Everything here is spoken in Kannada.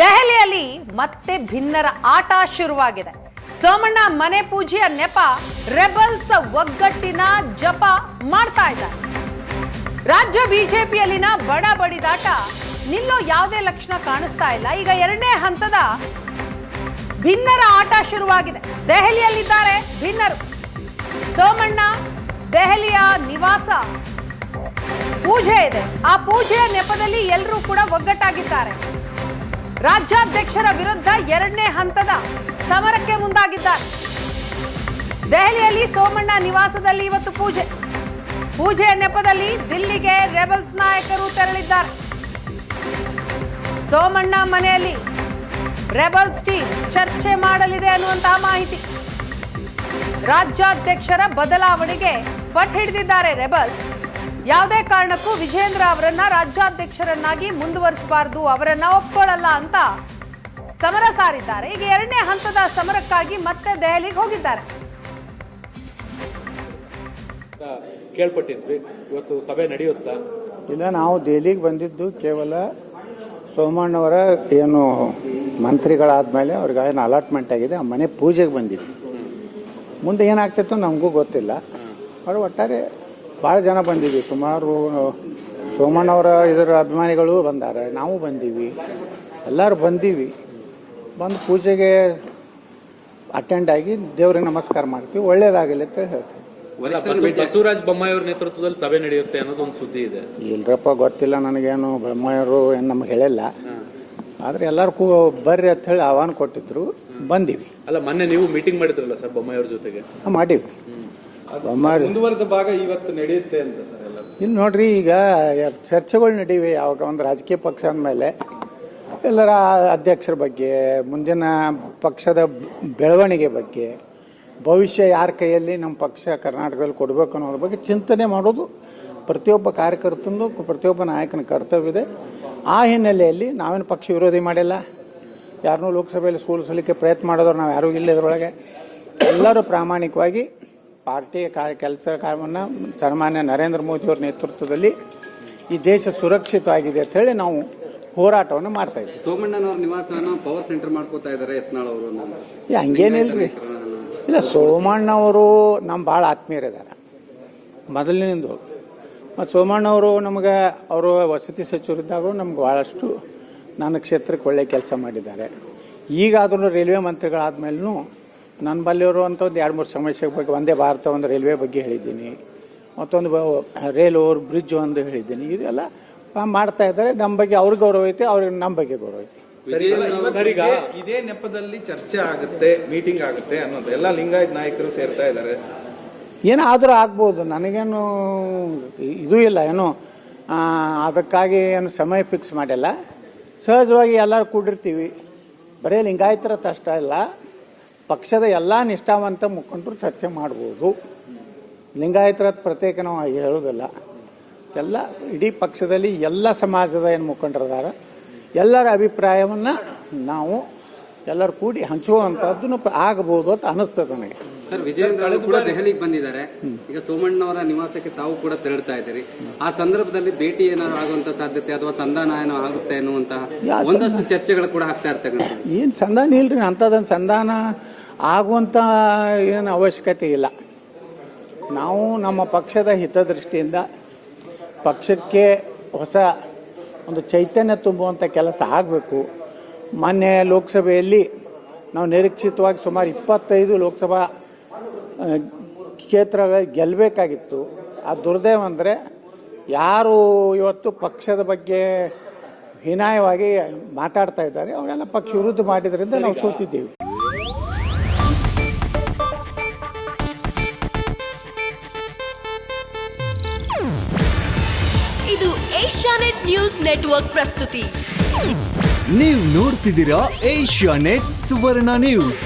ದೆಹಲಿಯಲ್ಲಿ ಮತ್ತೆ ಭಿನ್ನರ ಆಟ ಶುರುವಾಗಿದೆ. ಸೋಮಣ್ಣ ಮನೆ ಪೂಜೆಯ ನೆಪ, ರೆಬಲ್ಸ್ ಒಗ್ಗಟ್ಟಿನ ಜಪ ಮಾಡ್ತಾ ಇದ್ದಾರೆ. ರಾಜ್ಯ ಬಿಜೆಪಿಯಲ್ಲಿನ ಬಡ ಬಡಿದಾಟ ನಿಲ್ಲೋ ಯಾವುದೇ ಲಕ್ಷಣ ಕಾಣಿಸ್ತಾ ಇಲ್ಲ. ಈಗ ಎರಡನೇ ಹಂತದ ಭಿನ್ನರ ಆಟ ಶುರುವಾಗಿದೆ. ದೆಹಲಿಯಲ್ಲಿದ್ದಾರೆ ಭಿನ್ನರು. ಸೋಮಣ್ಣ, ದೆಹಲಿಯ ನಿವಾಸ ಪೂಜೆ ಇದೆ. ಆ ಪೂಜೆಯ ನೆಪದಲ್ಲಿ ಎಲ್ಲರೂ ಕೂಡ ಒಗ್ಗಟ್ಟಾಗಿದ್ದಾರೆ. ರಾಜ್ಯಾಧ್ಯಕ್ಷರ ವಿರುದ್ಧ ಎರಡನೇ ಹಂತದ ಸಮರಕ್ಕೆ ಮುಂದಾಗಿದ್ದಾರೆ. ದೆಹಲಿಯಲ್ಲಿ ಸೋಮಣ್ಣ ನಿವಾಸದಲ್ಲಿ ಇವತ್ತು ಪೂಜೆ. ಪೂಜೆಯ ನೆಪದಲ್ಲಿ ದಿಲ್ಲಿಗೆ ರೆಬಲ್ಸ್ ನಾಯಕರು ತೆರಳಿದ್ದಾರೆ. ಸೋಮಣ್ಣ ಮನೆಯಲ್ಲಿ ರೆಬಲ್ಸ್ ಟೀಮ್ ಚರ್ಚೆ ಮಾಡಲಿದೆ ಅನ್ನುವಂತಹ ಮಾಹಿತಿ. ರಾಜ್ಯಾಧ್ಯಕ್ಷರ ಬದಲಾವಣೆಗೆ ಪಟ್ ಹಿಡಿದಿದ್ದಾರೆ ರೆಬಲ್ಸ್. ಯಾವುದೇ ಕಾರಣಕ್ಕೂ ವಿಜೇಂದ್ರ ಅವರನ್ನ ರಾಜ್ಯಾಧ್ಯಕ್ಷರನ್ನಾಗಿ ಮುಂದುವರಿಸಬಾರದು ಅವರನ್ನ ಒಪ್ಕೊಳ್ಳಲ್ಲ ಅಂತ ಸಮರ ಸಾರಿದ್ದಾರೆ. ಈಗ ಎರಡನೇ ಹಂತದ ಸಮರಕ್ಕಾಗಿ ಮತ್ತೆ ದೆಹಲಿಗೆ ಹೋಗಿದ್ದಾರೆ. ಕೇಳ್ಪಟ್ಟಿದ್ವಿ. ಇವತ್ತು ಸಭೆ ನಡೆಯುತ್ತಾ? ಇಲ್ಲ ನಾವು ದೆಹಲಿಗೆ ಬಂದಿದ್ದು ಕೇವಲ ಸೋಮಣ್ಣವರ ಏನು ಮಂತ್ರಿಗಳಾದ್ಮೇಲೆ ಅವ್ರಿಗೆ ಏನು ಅಲಾಟ್ಮೆಂಟ್ ಆಗಿದೆ ಆ ಮನೆ ಪೂಜೆಗೆ ಬಂದಿದ್ವಿ. ಮುಂದೆ ಏನಾಗ್ತಿತ್ತು ನಮಗೂ ಗೊತ್ತಿಲ್ಲ. ಅವ್ರು ಒಟ್ಟಾರೆ ಭಾಳ ಜನ ಬಂದಿದ್ವಿ. ಸುಮಾರು ಸೋಮಣ್ಣವರ ಇದರ ಅಭಿಮಾನಿಗಳು ಬಂದಾರೆ. ನಾವು ಬಂದೀವಿ. ಎಲ್ಲರೂ ಬಂದೀವಿ. ಬಂದು ಪೂಜೆಗೆ ಅಟೆಂಡ್ ಆಗಿ ದೇವ್ರಿಗೆ ನಮಸ್ಕಾರ ಮಾಡ್ತೀವಿ. ಒಳ್ಳೇದಾಗಲಿ ಅಂತ ಹೇಳ್ತೀವಿ. ಬಸವರಾಜ ಬೊಮ್ಮಾಯಿಯವ್ರ ನೇತೃತ್ವದಲ್ಲಿ ಸಭೆ ನಡೆಯುತ್ತೆ ಅನ್ನೋದು ಒಂದು ಸುದ್ದಿ ಇದೆ. ಇಲ್ರಪ್ಪ ಗೊತ್ತಿಲ್ಲ ನನಗೇನು. ಬೊಮ್ಮಾಯರು ಏನು ನಮ್ಗೆ ಹೇಳಲ್ಲ. ಆದ್ರೆ ಎಲ್ಲರೂ ಕೂ ಬರ್ರಿ ಅಂತ ಹೇಳಿ ಆಹ್ವಾನ ಕೊಟ್ಟಿದ್ರು. ಬಂದೀವಿ. ಅಲ್ಲ ಮೊನ್ನೆ ನೀವು ಮೀಟಿಂಗ್ ಮಾಡಿದ್ರಲ್ಲ ಸರ್ ಬೊಮ್ಮಾಯವ್ರ ಜೊತೆಗೆ? ಮಾಡಿವಿ ಮುಂದುವರೆದ ಭಾಗ ಇವತ್ತು ನಡೆಯುತ್ತೆ ಅಂತ ಸರ್ ಇಲ್ಲಿ ನೋಡ್ರಿ ಈಗ ಚರ್ಚೆಗಳು ನಡೀವಿ ಯಾವಾಗ ಒಂದು ರಾಜಕೀಯ ಪಕ್ಷ ಅಂದಮೇಲೆ. ಎಲ್ಲರ ಅಧ್ಯಕ್ಷರ ಬಗ್ಗೆ ಮುಂದಿನ ಪಕ್ಷದ ಬೆಳವಣಿಗೆ ಬಗ್ಗೆ ಭವಿಷ್ಯ ಯಾರ ಕೈಯಲ್ಲಿ ನಮ್ಮ ಪಕ್ಷ ಕರ್ನಾಟಕದಲ್ಲಿ ಕೊಡಬೇಕು ಅನ್ನೋದ್ರ ಬಗ್ಗೆ ಚಿಂತನೆ ಮಾಡೋದು ಪ್ರತಿಯೊಬ್ಬ ಕಾರ್ಯಕರ್ತನೂ ಪ್ರತಿಯೊಬ್ಬ ನಾಯಕನ ಕರ್ತವ್ಯ ಇದೆ ಆ ಹಿನ್ನೆಲೆಯಲ್ಲಿ ನಾವೇನು ಪಕ್ಷ ವಿರೋಧಿ ಮಾಡಿಲ್ಲ. ಯಾರನ್ನೂ ಲೋಕಸಭೆಯಲ್ಲಿ ಸೋಲಿಸಲಿಕ್ಕೆ ಪ್ರಯತ್ನ ಮಾಡಿದವ್ರು ನಾವು ಯಾರು ಇಲ್ಲ ಇದರೊಳಗೆ. ಎಲ್ಲರೂ ಪ್ರಾಮಾಣಿಕವಾಗಿ ಪಾರ್ಟಿಯ ಕಾರ್ಯ ಕೆಲಸ ಕಾರ್ಯವನ್ನು ಸನ್ಮಾನ್ಯ ನರೇಂದ್ರ ಮೋದಿಯವರ ನೇತೃತ್ವದಲ್ಲಿ ಈ ದೇಶ ಸುರಕ್ಷಿತವಾಗಿದೆ ಅಂತ ಹೇಳಿ ನಾವು ಹೋರಾಟವನ್ನು ಮಾಡ್ತಾ ಇದ್ದೀವಿ. ಸೋಮಣ್ಣನವ್ರ ನಿವಾಸನ ಪವರ್ ಸೆಂಟರ್ ಮಾಡ್ಕೋತಾ ಇದ್ದಾರೆ ಯತ್ನಾಳ್ ಅವರು ಹಂಗೇನಿಲ್ರಿ ಇಲ್ಲ ಸೋಮಣ್ಣವರು ನಮ್ಮ ಭಾಳ ಆತ್ಮೀಯರಿದ್ದಾರೆ ಮೊದಲಿನಿಂದ. ಮತ್ತು ಸೋಮಣ್ಣವರು ನಮಗೆ ಅವರು ವಸತಿ ಸಚಿವರಿದ್ದಾಗ ನಮ್ಗೆ ಭಾಳಷ್ಟು ನನ್ನ ಕ್ಷೇತ್ರಕ್ಕೆ ಒಳ್ಳೆ ಕೆಲಸ ಮಾಡಿದ್ದಾರೆ. ಈಗಾದರೂ ರೈಲ್ವೆ ಮಂತ್ರಿಗಳಾದ್ಮೇಲೂ ನನ್ನ ಬಲ್ಲಿಯವರು ಅಂತ ಒಂದು ಎರಡು ಮೂರು ಸಮಸ್ಯೆ ಬಗ್ಗೆ ಒಂದೇ ಭಾರತ ಒಂದು ರೈಲ್ವೆ ಬಗ್ಗೆ ಹೇಳಿದ್ದೀನಿ. ಮತ್ತೊಂದು ರೈಲ್ ಓವರ್ ಬ್ರಿಡ್ಜ್ ಒಂದು ಹೇಳಿದ್ದೀನಿ. ಇದೆಲ್ಲ ಮಾಡ್ತಾ ಇದ್ದಾರೆ. ನಮ್ಮ ಬಗ್ಗೆ ಅವ್ರಿಗೆ ಗೌರವ ಐತೆ ಅವ್ರಿಗೆ ನಮ್ಮ ಬಗ್ಗೆ ಗೌರವ ಐತೆ. ಸರ್ ಈಗ ಇದೇ- ಇದೇ ನೆಪದಲ್ಲಿ ಚರ್ಚೆ ಆಗುತ್ತೆ ಮೀಟಿಂಗ್ ಆಗುತ್ತೆ ಅನ್ನೋದು. ಎಲ್ಲ ಲಿಂಗಾಯತ್ ನಾಯಕರು ಸೇರ್ತಾ ಇದ್ದಾರೆ. ಏನಾದರೂ ಆಗ್ಬೋದು. ನನಗೇನು ಇದು ಇಲ್ಲ ಏನು ಅದಕ್ಕಾಗಿ ಏನು ಸಮಯ ಫಿಕ್ಸ್ ಮಾಡಿಲ್ಲ. ಸಹಜವಾಗಿ ಎಲ್ಲರೂ ಕೂಡಿರ್ತೀವಿ. ಬರೀ ಲಿಂಗಾಯತರ ತಷ್ಟ ಇಲ್ಲ. ಪಕ್ಷದ ಎಲ್ಲ ನಿಷ್ಠಾವಂತ ಮುಖಂಡರು ಚರ್ಚೆ ಮಾಡ್ಬೋದು. ಲಿಂಗಾಯತರ ಪ್ರತ್ಯೇಕ ನಾವು ಹೇಳೋದಿಲ್ಲ ಎಲ್ಲ ಇಡೀ ಪಕ್ಷದಲ್ಲಿ ಎಲ್ಲ ಸಮಾಜದ ಏನು ಮುಖಂಡರಿದ್ದಾರೆ, ಎಲ್ಲರ ಅಭಿಪ್ರಾಯವನ್ನು ನಾವು ಎಲ್ಲರೂ ಕೂಡಿ ಹಂಚುವಂಥದ್ದು ಆಗಬಹುದು ಅಂತ ಅನಿಸ್ತದೆ ನನಗೆ. ಸರ್ ವಿಜಯೇಂದ್ರ ಅವರು ಕೂಡ ದೆಹಲಿಗೆ ಬಂದಿದ್ದಾರೆ. ಈಗ ಸೋಮಣ್ಣವರ ನಿವಾಸಕ್ಕೆ ತಾವು ಕೂಡ ತೆರಳ್ತಾ ಇದ್ದೀರಿ. ಆ ಸಂದರ್ಭದಲ್ಲಿ ಭೇಟಿ ಏನಾದ್ರು ಆಗುವಂತ ಸಾಧ್ಯತೆ ಅಥವಾ ಸಂಧಾನ ಏನೋ ಆಗುತ್ತೆ ಅನ್ನುವಂತಹ ಒಂದಷ್ಟು ಚರ್ಚೆಗಳು ಕೂಡ ಆಗ್ತಾ ಇರ್ತಕ್ಕಂಥ ಏನು ಸಂಧಾನ ಇಲ್ರಿ ಅಂಥದ್ದೊಂದು ಸಂಧಾನ ಆಗುವಂತ ಏನು ಅವಶ್ಯಕತೆ ಇಲ್ಲ. ನಾವು ನಮ್ಮ ಪಕ್ಷದ ಹಿತದೃಷ್ಟಿಯಿಂದ ಪಕ್ಷಕ್ಕೆ ಹೊಸ ಒಂದು ಚೈತನ್ಯ ತುಂಬುವಂಥ ಕೆಲಸ ಆಗಬೇಕು. ಮೊನ್ನೆ ಲೋಕಸಭೆಯಲ್ಲಿ ನಾವು ನಿರೀಕ್ಷಿತವಾಗಿ ಸುಮಾರು ಇಪ್ಪತ್ತೈದು ಲೋಕಸಭಾ ಆ, ಕ್ಷೇತ್ರಗಳು ಗೆಲ್ಲಬೇಕಾಗಿತ್ತು. ಆ ದುರ್ದೈವ ಅಂದರೆ ಯಾರು ಇವತ್ತು ಪಕ್ಷದ ಬಗ್ಗೆ ಹೀನಾಯವಾಗಿ ಮಾತಾಡ್ತಾ ಇದ್ದಾರೆ ಅವರೆಲ್ಲ ಪಕ್ಷ ವಿರುದ್ಧ ಮಾಡಿದ್ರಿಂದ ನಾವು ಸೋತಿದ್ದೇವೆ. ಇದು ಏಷ್ಯಾನೆಟ್ ನ್ಯೂಸ್ ನೆಟ್ವರ್ಕ್ ಪ್ರಸ್ತುತಿ. ನೀವು ನೋಡ್ತಿದ್ದೀರಾ ಏಷ್ಯಾ ನೆಟ್ ಸುವರ್ಣ ನ್ಯೂಸ್.